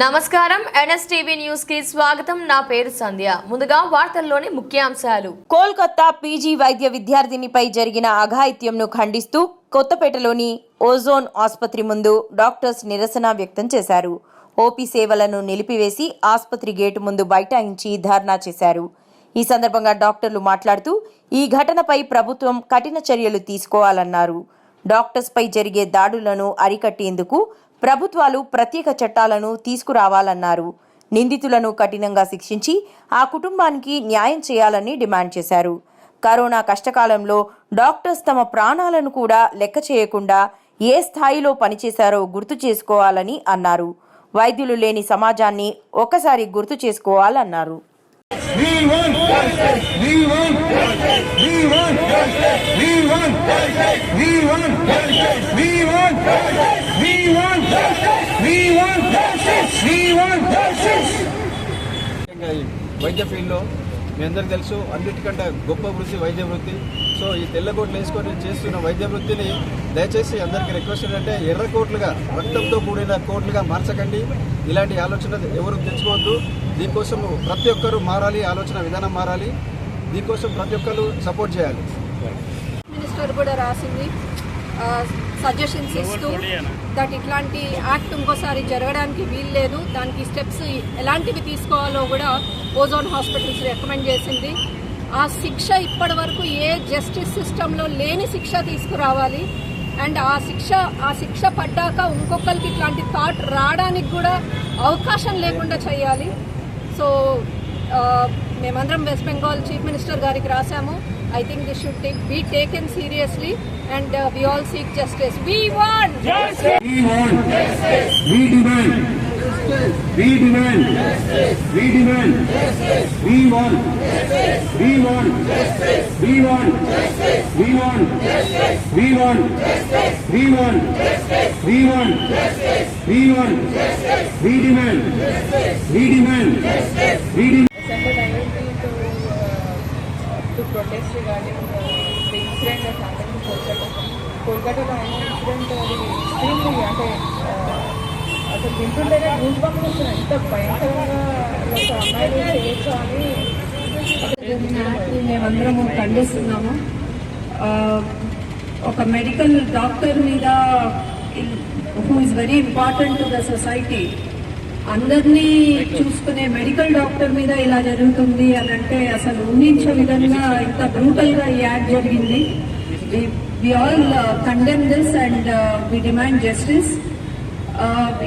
నమస్కారం. ఎన్ఎస్టీవీ న్యూస్కి స్వాగతం. నా పేరు సంధ్య. ముందుగా వార్తల్లోని ముఖ్యాంశాలు. కోల్కతా పీజీ వైద్య విద్యార్థినిపై జరిగిన అఘాయిత్యంను ఖండిస్తూ కొత్తపేటలోని ఓజోన్ ఆసుపత్రి ముందు డాక్టర్స్ నిరసన వ్యక్తం చేశారు. ఓపీ సేవలను నిలిపివేసి ఆసుపత్రి గేటు ముందు బైఠాయించి ధర్నా చేశారు. ఈ సందర్భంగా డాక్టర్లు మాట్లాడుతూ ఈ ఘటనపై ప్రభుత్వం కఠిన చర్యలు తీసుకోవాలన్నారు. డాక్టర్స్పై జరిగే దాడులను అరికట్టేందుకు ప్రభుత్వాలు ప్రత్యేక చట్టాలను తీసుకురావాలన్నారు. నిందితులను కఠినంగా శిక్షించి ఆ కుటుంబానికి న్యాయం చేయాలని డిమాండ్ చేశారు. కరోనా కష్టకాలంలో డాక్టర్స్ తమ ప్రాణాలను కూడా లెక్క చేయకుండా ఏ స్థాయిలో పనిచేశారో గుర్తు చేసుకోవాలని అన్నారు. వైద్యులు లేని సమాజాన్ని ఒకసారి గుర్తు చేసుకోవాలన్నారు. We వైద్య ఫీల్డ్లో మీ అందరికీ తెలుసు అన్నిటికంటే గొప్ప వృత్తి వైద్య వృత్తి. సో ఈ తెల్ల కోట్లు వేసుకొని చేస్తున్న వైద్య వృత్తిని దయచేసి అందరికీ రిక్వెస్ట్ ఏంటంటే ఎర్ర కోట్లుగా రక్తంతో కూడిన కోట్లుగా మార్చకండి. ఇలాంటి ఆలోచన ఎవరు తెచ్చుకోవద్దు. దీనికోసం ప్రతి ఒక్కరూ మారాలి ఆలోచన విధానం మారాలి. దీనికోసం ప్రతి ఒక్కరు సపోర్ట్ చేయాలి. మినిస్టర్ కూడా రాసింది. సజెషన్స్ ఇస్తూ దట్ ఇట్లాంటి యాక్ట్ ఇంకోసారి జరగడానికి వీలు లేదు. దానికి స్టెప్స్ ఎలాంటివి తీసుకోవాలో కూడా ఓజోన్ హాస్పిటల్స్ రికమెండ్ చేసింది. ఆ శిక్ష ఇప్పటి వరకు ఏ జస్టిస్ సిస్టంలో లేని శిక్ష తీసుకురావాలి. అండ్ ఆ శిక్ష ఆ శిక్ష పడ్డాక ఇంకొకరికి ఇట్లాంటి థాట్ రావడానికి కూడా అవకాశం లేకుండా చేయాలి. సో మేమందరం వెస్ట్ బెంగాల్ చీఫ్ మినిస్టర్ గారికి I think this should take, be taken seriously and uh, we all seek justice. We want justice! We want justice! We demand justice! We demand justice! We demand justice! We want justice! We want justice! We want justice! We want justice! We want justice! We want justice! We want justice! We want justice! We demand justice! We demand justice! We demand protest to protest regarding uh, the incident that కోల్కతాలో అయిన incident అది extremely అంటే అసలు వింటుంటేనే goose bumps వస్తున్నాయి. ఎంత భయంకరంగా ఒక అమ్మాయిలు చేయొచ్చు అని మేమందరము ఖండిస్తున్నాము. ఒక మెడికల్ డాక్టర్ మీద who is very important to the society అందరినీ చూసుకునే మెడికల్ డాక్టర్ మీద ఇలా జరుగుతుంది అని అంటే అసలు ఊహించే విధంగా ఇంత బ్రూటల్గా ఈ యాక్ట్ జరిగింది. We all condemn this and we demand justice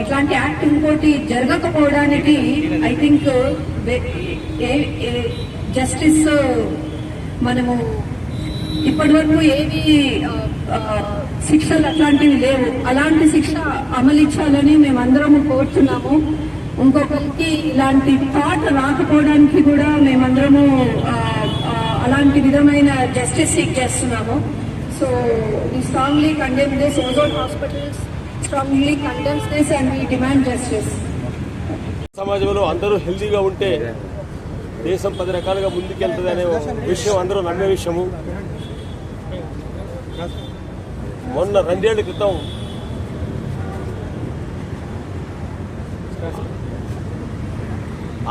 ఇట్లాంటి యాక్ట్ ఇంకోటి జరగకపోవడానికి ఐ థింక్ జస్టిస్ మనము ఇప్పటి వరకు ఏమి uh, శిక్షలు అట్లాంటివి లేవు. అలాంటి శిక్ష అమలిచ్చాలని మేమందరము కోరుతున్నాము. ఇంకొకరికి ఇలాంటి థాట్ రాకపోవడానికి కూడా మేమందరము అలాంటి విధమైన జస్టిస్ సీక్ చేస్తున్నాము. సో ఈ strongly condemn this Ozone hospitals strongly condemns this and we demand justice సమాజంలో అందరూ హెల్దీగా ఉంటే దేశం పది రకాలుగా ముందుకెళ్తుంది అనే విషయం అందరూ నమ్మే విషయము. మొన్న రెండేళ్ళ క్రితం.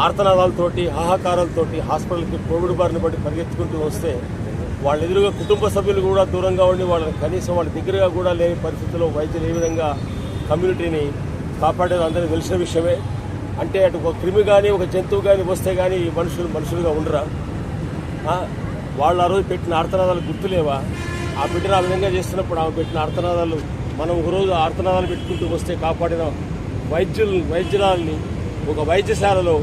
ఆర్తనాదాలతోటి హాహాకారాలతోటి హాస్పిటల్కి కోవిడ్ బారిన పడి పరిగెత్తుకుంటూ వస్తే వాళ్ళ ఎదురుగా కుటుంబ సభ్యులు కూడా దూరంగా ఉండి వాళ్ళని కనీసం వాళ్ళ దగ్గరగా కూడా లేని పరిస్థితుల్లో వైద్యులు ఏ విధంగా కమ్యూనిటీని కాపాడేది అందరికీ తెలిసిన విషయమే. అంటే అటు ఒక క్రిమి కానీ ఒక జంతువు కానీ వస్తే కానీ ఈ మనుషులు మనుషులుగా ఉండరా? వాళ్ళు ఆ రోజు పెట్టిన ఆర్తనాదాలు గుర్తులేవా? ఆ బిడ్డను ఆ విధంగా చేస్తున్నప్పుడు ఆమె పెట్టిన ఆర్తనాదాలు మనం ఒక రోజు ఆర్తనాదాలు పెట్టుకుంటూ వస్తే కాపాడిన వైద్యులు వైద్యురాలని ఒక వైద్యశాలలో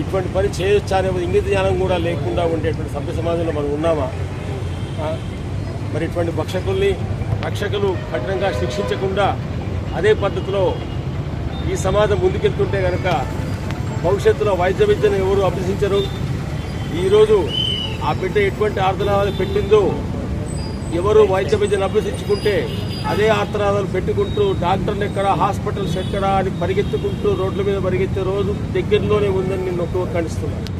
ఇటువంటి పని చేయొచ్చా అనే ఇంగిత జ్ఞానం కూడా లేకుండా ఉండేటువంటి సభ్య సమాజంలో మనం ఉన్నామా? మరి ఇటువంటి భక్షకుల్ని రక్షకులు కఠినంగా శిక్షించకుండా అదే పద్ధతిలో ఈ సమాజం ముందుకెళ్తుంటే కనుక భవిష్యత్తులో వైద్య విద్యను ఎవరు అభ్యసించరు? ఈరోజు ఆ బిడ్డ ఎటువంటి ఆర్ధనాలు పెట్టిందో ఎవరు వైద్య విద్యను అభ్యసించుకుంటే అదే ఆత్రాదాలు పెట్టుకుంటూ డాక్టర్లు ఎక్కడ హాస్పిటల్స్ ఎక్కడ అని పరిగెత్తుకుంటూ రోడ్ల మీద పరిగెత్తే రోజు దగ్గరలోనే ఉందని నేను ఒక్క ఖండిస్తున్నాను.